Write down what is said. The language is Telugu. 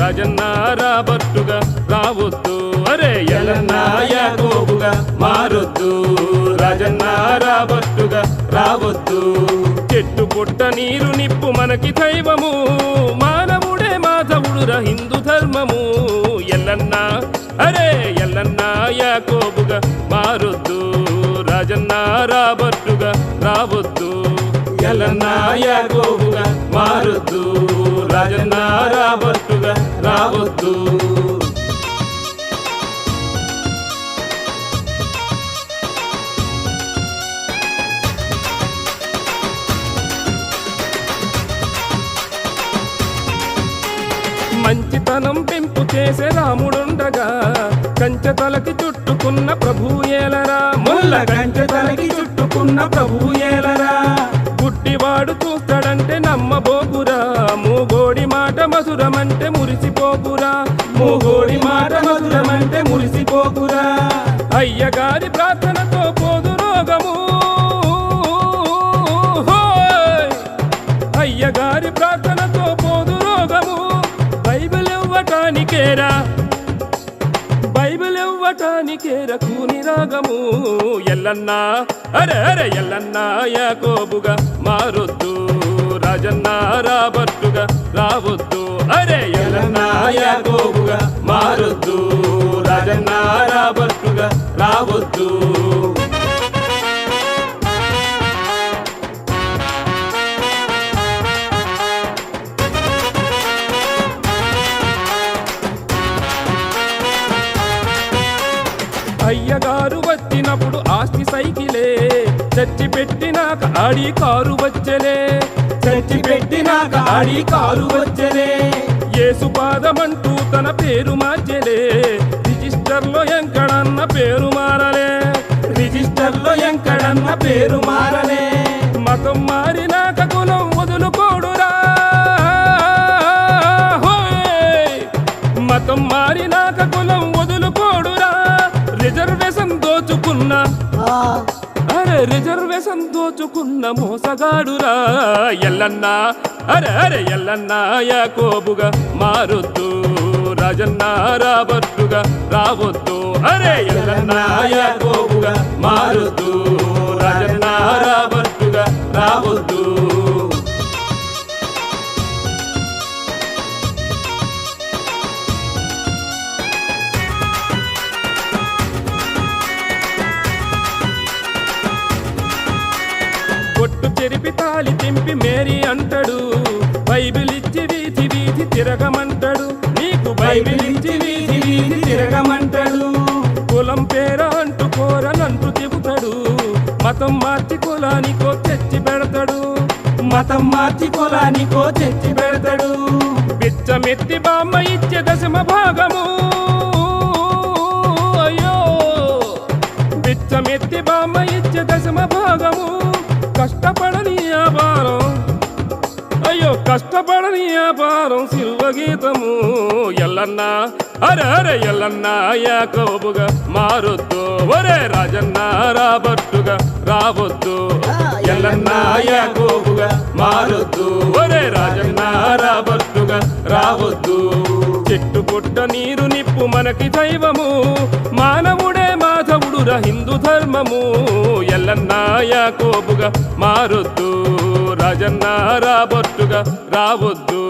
రాజన్న రాబట్టుగా రావద్దు. అరే ఎల్లన్న యాకోబుగా మారొద్దు. రాజన్న రాబట్టుగా రావద్దు. చెట్టు పుట్ట నీరు నిప్పు మనకి దైవము. మానవుడే మాధవుడురా హిందూ ధర్మము. ఎల్లన్నా అరే ఎల్లన్న యాకోబుగా మారొద్దు. రాజన్న రాబట్టుగా రావద్దు. ఎల్లన్న యాకోబుగా మారొద్దు రాజన్న రాబట్టుగా రావద్దు. మంచితనం పెంపు చేసే రాముడుండగా కంచె తలకి చుట్టుకున్న ప్రభు ఏలరా. ముల్ల కంచె తలకి చుట్టుకున్న ప్రభు ఏలరా. గుడ్డివాడు చూస్తాడంటే నమ్మబోకురా. మూగోడి మాట మధురమంటే మురిసిపోకురా. మూగోడి మాట మధురమంటే మురిసిపోకురా. అయ్యగారి ప్రార్థనతో పోదు రోగము. అయ్యగారి ప్రార్థనతో పోదు రోగము. బైబిల్ ఇవ్వటానికేరా? ఇవ్వటానికే ఇవ్వటానికేరా కూని రాగము ఎల్లన్నా అరే అరే ఎల్లన్నా యాకోబుగా మారొద్దు. రాజన్న రాబట్టుగా రావద్దు. అరే ఎల్లన్నా యాకోబుగా మారొద్దు. రాజన్న రాబట్టుగా రావద్దు. అయ్యగారు వచ్చినప్పుడు ఆస్తి సైకిలే. చచ్చి పెట్టినాక ఆడి కారు వచ్చలే. చచ్చి పెట్టినాక ఆడి కారు వచ్చలే. ఏసు పాదమంటూ తన పేరు మార్చలే. రిజిస్టర్లో ఎంకడన్న పేరు మారలే. రిజిస్టర్లో ఎంకడన్న పేరు అరే రిజర్వేషన్ దోచుకున్న మోసగాడురా. ఎల్లన్నా అరే అరే ఎల్లన్నా యాకోబుగా మారొద్దు. రాజన్న రాబట్టుగా రావద్దు. అరే ఎల్లన్నా యాకోబుగా మారొద్దు. చెరిపి తాలి తెంపి మేరీ అంటాడు. బైబిల్ ఇచ్చి వీధి వీధి తిరగమంటాడు. నీకు బైబిల్ ఇచ్చి వీధి వీధి తిరగమంటాడు. కులం పేర అంటూ కోరనంటూ చెబుతాడు మతం మార్చి కులానికో తెచ్చి పెడతాడు. మతం మార్చి కులానికో తెచ్చి పెడతాడు. బిచ్చమెత్తి బామ్మ ఇచ్చే దశమ భాగము. అయ్యో! బిచ్చమెత్తి బామ్మ కష్టపడని వ్యాపారం శిల్వ గీతము. ఎల్లన్నా అరే అరే ఎల్లన్నా యాకోబుగా మారొద్దు. ఒరే రాజన్న రాబట్టుగా రావద్దు. ఎల్లన్నా యాకోబుగా మారొద్దు. ఒరే రాజన్న రాబట్టుగా రావద్దు. చెట్టు పుట్ట నీరు నిప్పు మనకి దైవము. మానవుడే మాధవుడురా హిందూ ధర్మము. ఎల్లన్నా యాకోబుగా మారొద్దు రాజన్న రాబట్టుగా రావద్దు.